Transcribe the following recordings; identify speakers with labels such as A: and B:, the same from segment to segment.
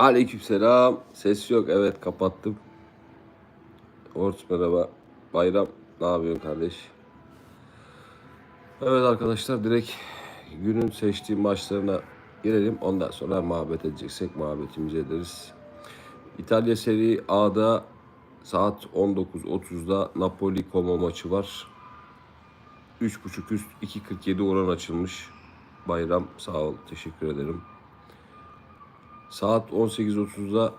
A: Aleykümselam. Ses yok. Evet kapattım. Orç merhaba. Bayram. Ne yapıyorsun kardeş? Evet arkadaşlar direkt günün seçtiğim maçlarına girelim. Ondan sonra muhabbet edeceksek muhabbetimizi ederiz. İtalya Serie A'da saat 19.30'da Napoli Como maçı var. 3.5 üst 2.47 oran açılmış. Bayram sağ ol. Teşekkür ederim. Saat 18.30'da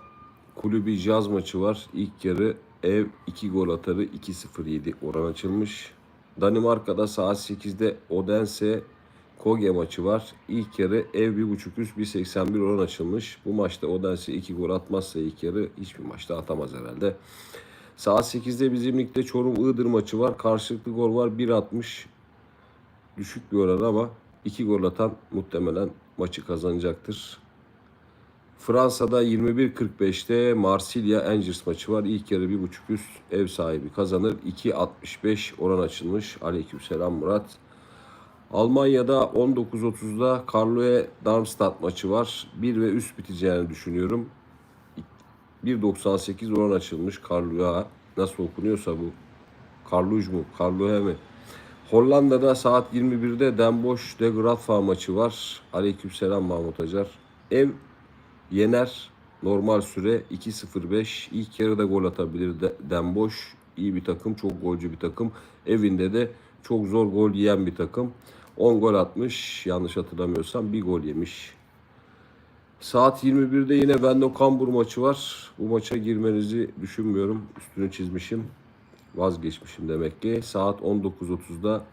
A: kulübü Jazz maçı var. İlk yarı ev 2 gol atarı 2-0-7 oran açılmış. Danimarka'da saat 8'de Odense Koge maçı var. İlk yarı ev 1.5 üst 1.81 oran açılmış. Bu maçta Odense 2 gol atmazsa ilk yarı hiçbir maçta atamaz herhalde. Saat 8'de bizim ligde Çorum Iğdır maçı var. Karşılıklı gol var 1.60. Düşük bir oran ama 2 gol atan muhtemelen maçı kazanacaktır. Fransa'da 21.45'te Marsilya Angers maçı var. İlk yarı 1.5 üst ev sahibi kazanır. 2.65 oran açılmış. Aleykümselam Murat. Almanya'da 19.30'da Karloe Darmstadt maçı var. 1 ve üst biteceğini düşünüyorum. 1.98 oran açılmış Karloe. Nasıl okunuyorsa bu. Karluj mu? Karloe mi? Hollanda'da saat 21'de Den Bosch de Gradfa maçı var. Aleykümselam Mahmut Acar. Ev Yener normal süre 2-0-5. İlk yarıda gol atabilir de, Demboş. iyi bir takım, çok golcü bir takım. Evinde de çok zor gol yiyen bir takım. 10 gol atmış. Yanlış hatırlamıyorsam bir gol yemiş. Saat 21'de yine Bendo Kambur maçı var. Bu maça girmenizi düşünmüyorum. Üstünü çizmişim. Vazgeçmişim demek ki. Saat 19.30'da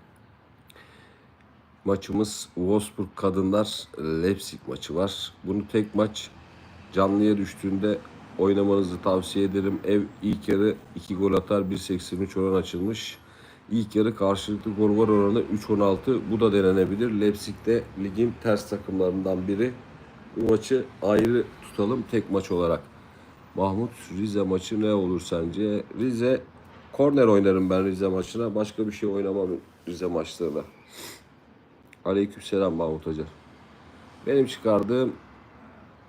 A: maçımız Wolfsburg Kadınlar Leipzig maçı var. Bunu tek maç canlıya düştüğünde oynamanızı tavsiye ederim. Ev ilk yarı 2 gol atar 1.83 oran açılmış. İlk yarı karşılıklı gol var oranı 3.16. Bu da denenebilir. Leipzig de ligin ters takımlarından biri. Bu maçı ayrı tutalım tek maç olarak. Mahmut Rize maçı ne olur sence? Rize korner oynarım ben Rize maçına. Başka bir şey oynamam Rize maçlarına. Aleykümselam Mahmut Hoca. Benim çıkardığım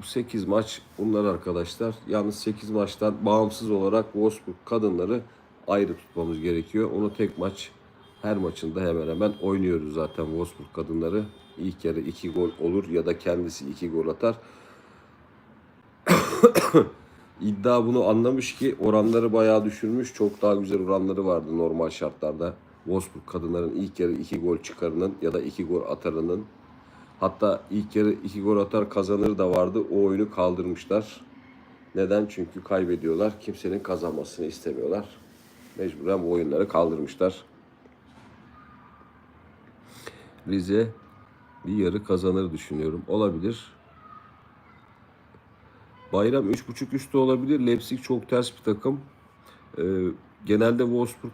A: bu 8 maç bunlar arkadaşlar. Yalnız 8 maçtan bağımsız olarak Wolfsburg kadınları ayrı tutmamız gerekiyor. Onu tek maç her maçında hemen hemen oynuyoruz zaten Wolfsburg kadınları. İlk yarı 2 gol olur ya da kendisi 2 gol atar. İddia bunu anlamış ki oranları bayağı düşürmüş. Çok daha güzel oranları vardı normal şartlarda. Wolfsburg kadınların ilk yarı 2 gol çıkarının ya da 2 gol atarının Hatta ilk yarı iki gol atar kazanır da vardı. O oyunu kaldırmışlar. Neden? Çünkü kaybediyorlar. Kimsenin kazanmasını istemiyorlar. Mecburen bu oyunları kaldırmışlar. Rize bir yarı kazanır düşünüyorum. Olabilir. Bayram 3.5 üstü olabilir. Leipzig çok ters bir takım. Ee, genelde Wolfsburg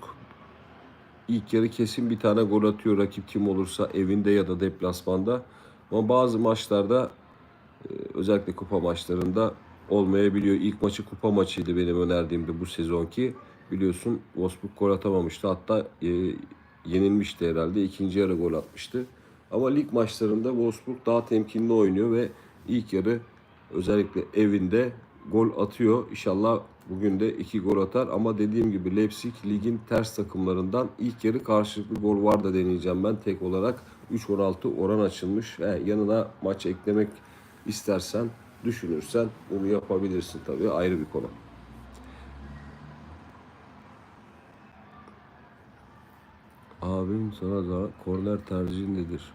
A: ilk yarı kesin bir tane gol atıyor rakip kim olursa evinde ya da deplasmanda. Ama bazı maçlarda e, özellikle kupa maçlarında olmayabiliyor. İlk maçı kupa maçıydı benim önerdiğimde bu sezonki. Biliyorsun Wolfsburg gol atamamıştı. Hatta e, yenilmişti herhalde. İkinci yarı gol atmıştı. Ama lig maçlarında Wolfsburg daha temkinli oynuyor ve ilk yarı özellikle evinde gol atıyor. İnşallah bugün de iki gol atar. Ama dediğim gibi Leipzig ligin ters takımlarından ilk yarı karşılıklı gol var da deneyeceğim ben tek olarak. 3-16 oran açılmış. He, yanına maç eklemek istersen, düşünürsen bunu yapabilirsin tabii ayrı bir konu. Abim sana da korner tercihin nedir?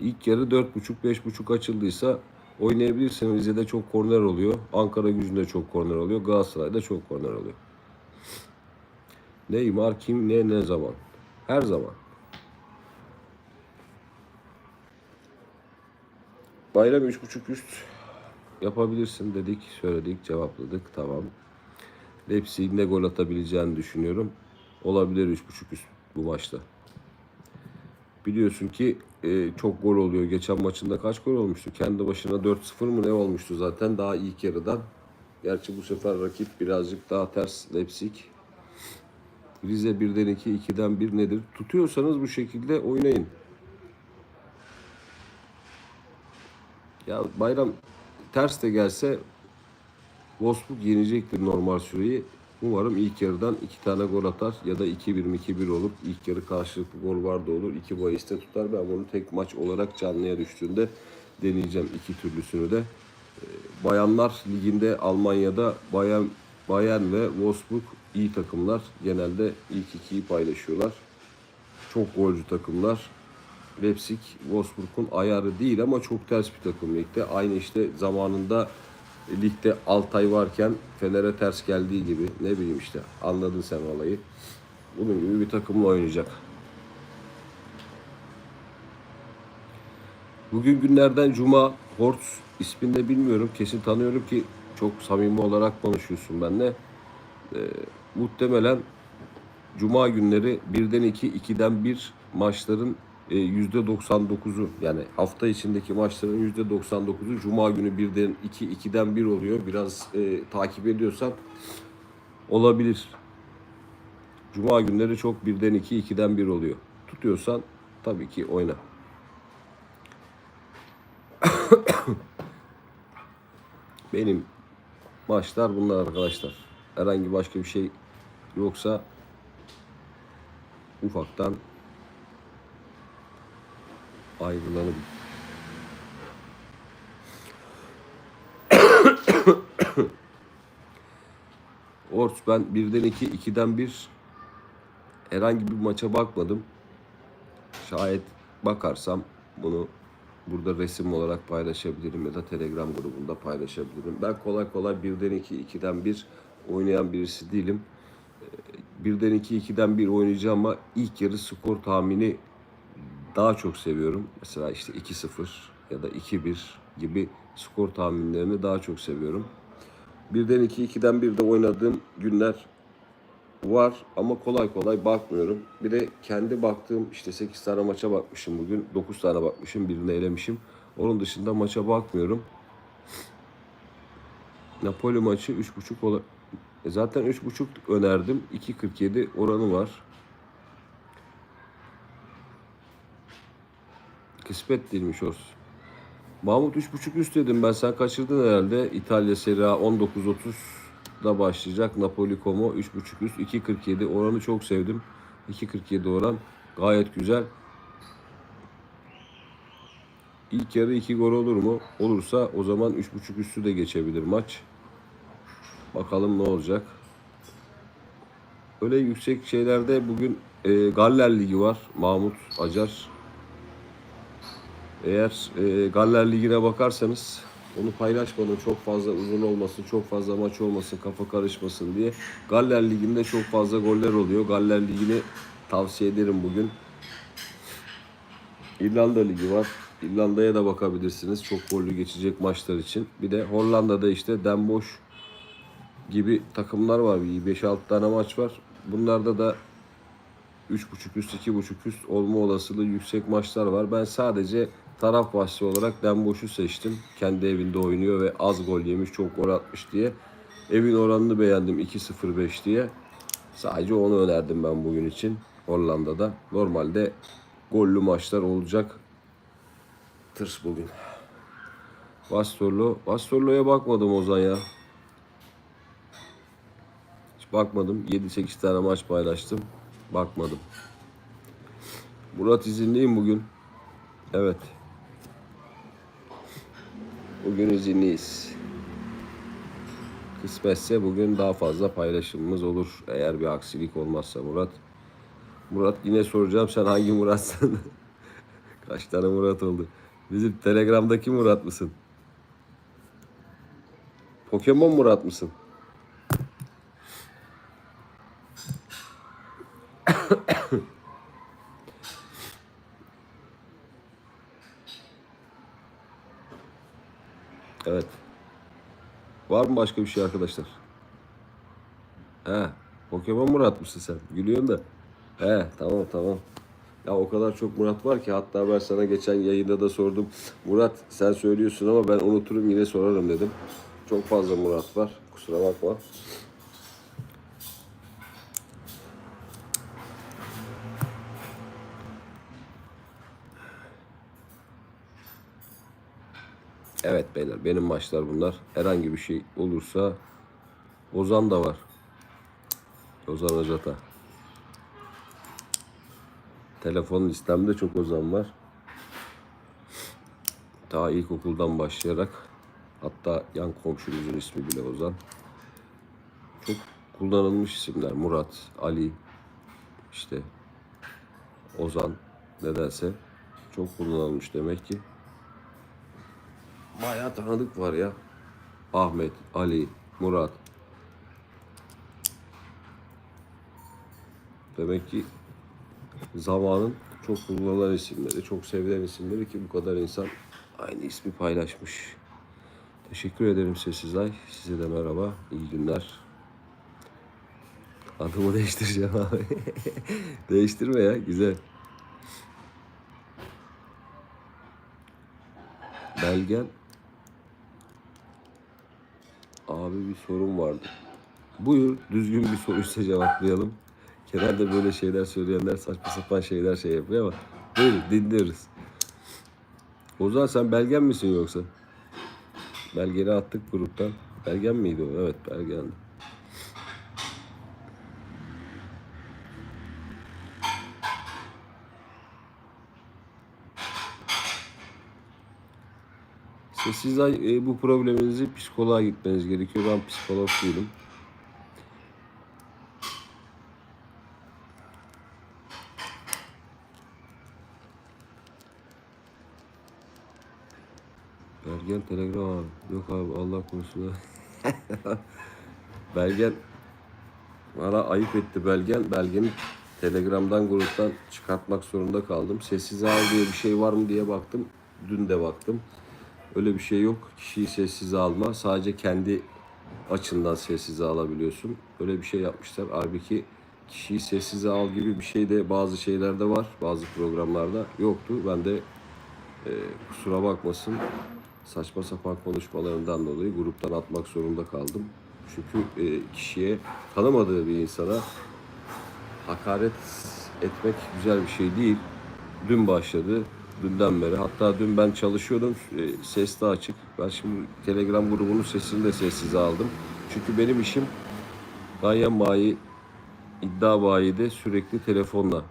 A: İlk yarı 4.5-5.5 açıldıysa oynayabilirsin. Rize'de çok korner oluyor. Ankara gücünde çok korner oluyor. Galatasaray'da çok korner oluyor. Neymar kim ne ne zaman? Her zaman. Bayram 3.5 üst yapabilirsin dedik, söyledik, cevapladık. Tamam. Leipzig'in ne gol atabileceğini düşünüyorum. Olabilir 3.5 üst bu maçta. Biliyorsun ki e, çok gol oluyor. Geçen maçında kaç gol olmuştu? Kendi başına 4-0 mı ne olmuştu zaten daha ilk yarıdan. Gerçi bu sefer rakip birazcık daha ters Leipzig. Rize 1'den 2, 2'den 1 nedir? Tutuyorsanız bu şekilde oynayın. Ya bayram ters de gelse Wolfsburg yenecektir normal süreyi. Umarım ilk yarıdan iki tane gol atar ya da 2-1 2-1 olur. İlk yarı karşılıklı gol var da olur. İki bahiste tutar. Ben bunu tek maç olarak canlıya düştüğünde deneyeceğim iki türlüsünü de. Ee, Bayanlar liginde Almanya'da Bayern, Bayern ve Wolfsburg iyi takımlar. Genelde ilk ikiyi paylaşıyorlar. Çok golcü takımlar. Leipzig Wolfsburg'un ayarı değil ama çok ters bir takım ligde. Aynı işte zamanında ligde Altay varken Fener'e ters geldiği gibi ne bileyim işte anladın sen olayı. Bunun gibi bir takımla oynayacak. Bugün günlerden Cuma Hortz ismini de bilmiyorum. Kesin tanıyorum ki çok samimi olarak konuşuyorsun benimle. Ee, muhtemelen Cuma günleri birden iki, ikiden bir maçların yüzde %99'u yani hafta içindeki maçların yüzde 99'u Cuma günü birden iki, ikiden bir oluyor. Biraz e, takip ediyorsan olabilir. Cuma günleri çok birden iki, ikiden bir oluyor. Tutuyorsan tabii ki oyna. Benim maçlar bunlar arkadaşlar. Herhangi başka bir şey yoksa ufaktan ayrılalım. Ors ben birden iki, ikiden bir herhangi bir maça bakmadım. Şayet bakarsam bunu burada resim olarak paylaşabilirim ya da Telegram grubunda paylaşabilirim. Ben kolay kolay birden iki, ikiden bir oynayan birisi değilim. Ee, Birden iki, ikiden bir oynayacağım ama ilk yarı skor tahmini daha çok seviyorum. Mesela işte 2-0 ya da 2-1 gibi skor tahminlerini daha çok seviyorum. Birden 2, 2'den 1 de oynadığım günler var ama kolay kolay bakmıyorum. Bir de kendi baktığım işte 8 tane maça bakmışım bugün. 9 tane bakmışım, birini elemişim. Onun dışında maça bakmıyorum. Napoli maçı 3.5 ola... E zaten 3.5 önerdim. 2.47 oranı var. Kısmet değilmiş olsun. Mahmut 3.5 üst dedim ben. Sen kaçırdın herhalde. İtalya Serie A 19.30'da başlayacak. Napoli Como 3.5 üst 2.47. Oranı çok sevdim. 2.47 oran. Gayet güzel. İlk yarı 2 gol olur mu? Olursa o zaman 3.5 üstü de geçebilir maç. Bakalım ne olacak. Öyle yüksek şeylerde bugün e, Galler Ligi var. Mahmut Acar eğer e, Galler Ligi'ne bakarsanız onu paylaşmadım çok fazla uzun olmasın, çok fazla maç olmasın, kafa karışmasın diye. Galler Ligi'nde çok fazla goller oluyor. Galler Ligi'ni tavsiye ederim bugün. İrlanda Ligi var. İrlanda'ya da bakabilirsiniz. Çok gollü geçecek maçlar için. Bir de Hollanda'da işte Den Bosch gibi takımlar var. Bir 5-6 tane maç var. Bunlarda da 3.5 üst, 2.5 üst olma olasılığı yüksek maçlar var. Ben sadece taraf bahsi olarak Bosch'u seçtim. Kendi evinde oynuyor ve az gol yemiş, çok gol atmış diye. Evin oranını beğendim 2.05 diye. Sadece onu önerdim ben bugün için Hollanda'da. Normalde gollü maçlar olacak. Tırs bugün. Bastorlo. Bastorlo'ya bakmadım Ozan ya. Hiç bakmadım. 7-8 tane maç paylaştım. Bakmadım. Murat izinliyim bugün. Evet. Bugün izinliyiz. Kısmetse bugün daha fazla paylaşımımız olur. Eğer bir aksilik olmazsa Murat. Murat yine soracağım sen hangi Murat'sın? Kaç tane Murat oldu? Bizim Telegram'daki Murat mısın? Pokemon Murat mısın? Evet. Var mı başka bir şey arkadaşlar? He. Pokemon Murat mısın sen? Gülüyorsun da. He tamam tamam. Ya o kadar çok Murat var ki hatta ben sana geçen yayında da sordum. Murat sen söylüyorsun ama ben unuturum yine sorarım dedim. Çok fazla Murat var. Kusura bakma. Evet beyler benim maçlar bunlar. Herhangi bir şey olursa Ozan da var. Ozan Özata. Telefon listemde çok Ozan var. Ta ilkokuldan başlayarak hatta yan komşumuzun ismi bile Ozan. Çok kullanılmış isimler. Murat, Ali, işte Ozan nedense çok kullanılmış demek ki. Bayağı tanıdık var ya. Ahmet, Ali, Murat. Demek ki zamanın çok kullanılan isimleri, çok sevilen isimleri ki bu kadar insan aynı ismi paylaşmış. Teşekkür ederim Sessiz Ay. Size de merhaba, iyi günler. Adımı değiştireceğim abi. Değiştirme ya, güzel. Belgen. Abi bir sorun vardı. Buyur, düzgün bir soruysa cevaplayalım. Genelde böyle şeyler söyleyenler saçma sapan şeyler şey yapıyor ama buyur dinliyoruz. Ozan sen Belgen misin yoksa? Belgen'i attık gruptan. Belgen miydi o? Evet Belgen'di. Ay e, bu probleminizi psikoloğa gitmeniz gerekiyor. Ben psikolog değilim. Belgen Telegram abi. Yok abi Allah korusun. Belgen bana ayıp etti Belgen. Belgen'i Telegram'dan gruptan çıkartmak zorunda kaldım. Sessiz al diye bir şey var mı diye baktım. Dün de baktım. Öyle bir şey yok. Kişiyi sessize alma. Sadece kendi açından sessize alabiliyorsun. Öyle bir şey yapmışlar. Halbuki kişiyi sessize al gibi bir şey de bazı şeylerde var. Bazı programlarda yoktu. Ben de e, kusura bakmasın saçma sapan konuşmalarından dolayı gruptan atmak zorunda kaldım. Çünkü e, kişiye tanımadığı bir insana hakaret etmek güzel bir şey değil. Dün başladı. Dünden beri. Hatta dün ben çalışıyordum. E, ses de açık. Ben şimdi Telegram grubunun sesini de sessize aldım. Çünkü benim işim Ganyan bayi, iddia bayide sürekli telefonla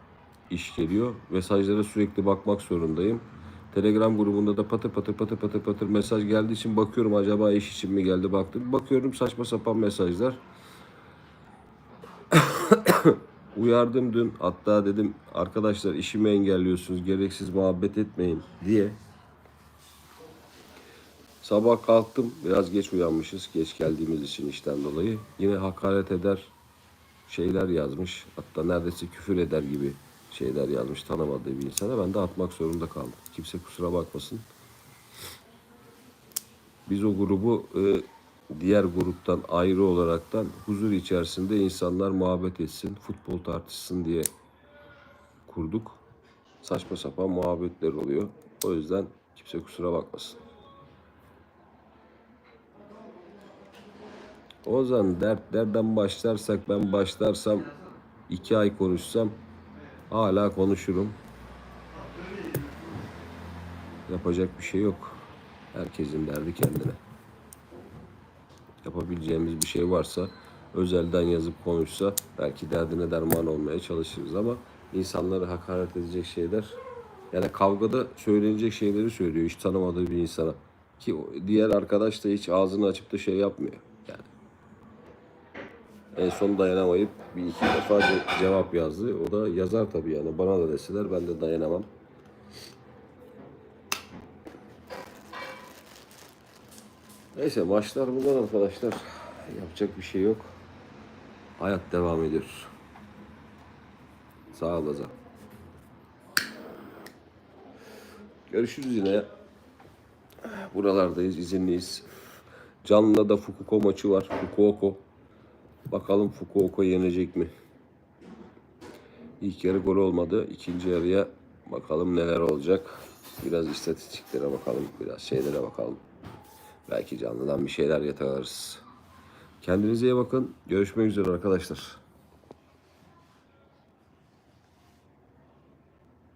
A: iş geliyor. Mesajlara sürekli bakmak zorundayım. Telegram grubunda da patır patır patır patır patır mesaj geldiği için bakıyorum acaba iş için mi geldi baktım. Bakıyorum saçma sapan mesajlar. Uyardım dün hatta dedim arkadaşlar işimi engelliyorsunuz gereksiz muhabbet etmeyin diye. Sabah kalktım biraz geç uyanmışız geç geldiğimiz için işten dolayı. Yine hakaret eder şeyler yazmış hatta neredeyse küfür eder gibi şeyler yazmış tanımadığı bir insana ben de atmak zorunda kaldım. Kimse kusura bakmasın. Biz o grubu e, diğer gruptan ayrı olaraktan huzur içerisinde insanlar muhabbet etsin, futbol tartışsın diye kurduk. Saçma sapan muhabbetler oluyor. O yüzden kimse kusura bakmasın. O zaman dertlerden başlarsak ben başlarsam iki ay konuşsam hala konuşurum. Yapacak bir şey yok. Herkesin derdi kendine. Yapabileceğimiz bir şey varsa özelden yazıp konuşsa belki derdine derman olmaya çalışırız ama insanları hakaret edecek şeyler yani kavgada söylenecek şeyleri söylüyor hiç tanımadığı bir insana. Ki diğer arkadaş da hiç ağzını açıp da şey yapmıyor. Yani en son dayanamayıp bir iki defa ce- cevap yazdı. O da yazar tabii yani. Bana da deseler ben de dayanamam. Neyse maçlar bunlar arkadaşlar. Yapacak bir şey yok. Hayat devam ediyor. Sağ ol Azam. Görüşürüz yine. Buralardayız, izinliyiz. Canlı'da da Fukuoka maçı var. Fukuoka. Bakalım Fukuoka yenecek mi? İlk yarı gol olmadı. İkinci yarıya bakalım neler olacak. Biraz istatistiklere bakalım. Biraz şeylere bakalım. Belki canlıdan bir şeyler yakalarız. Kendinize iyi bakın. Görüşmek üzere arkadaşlar.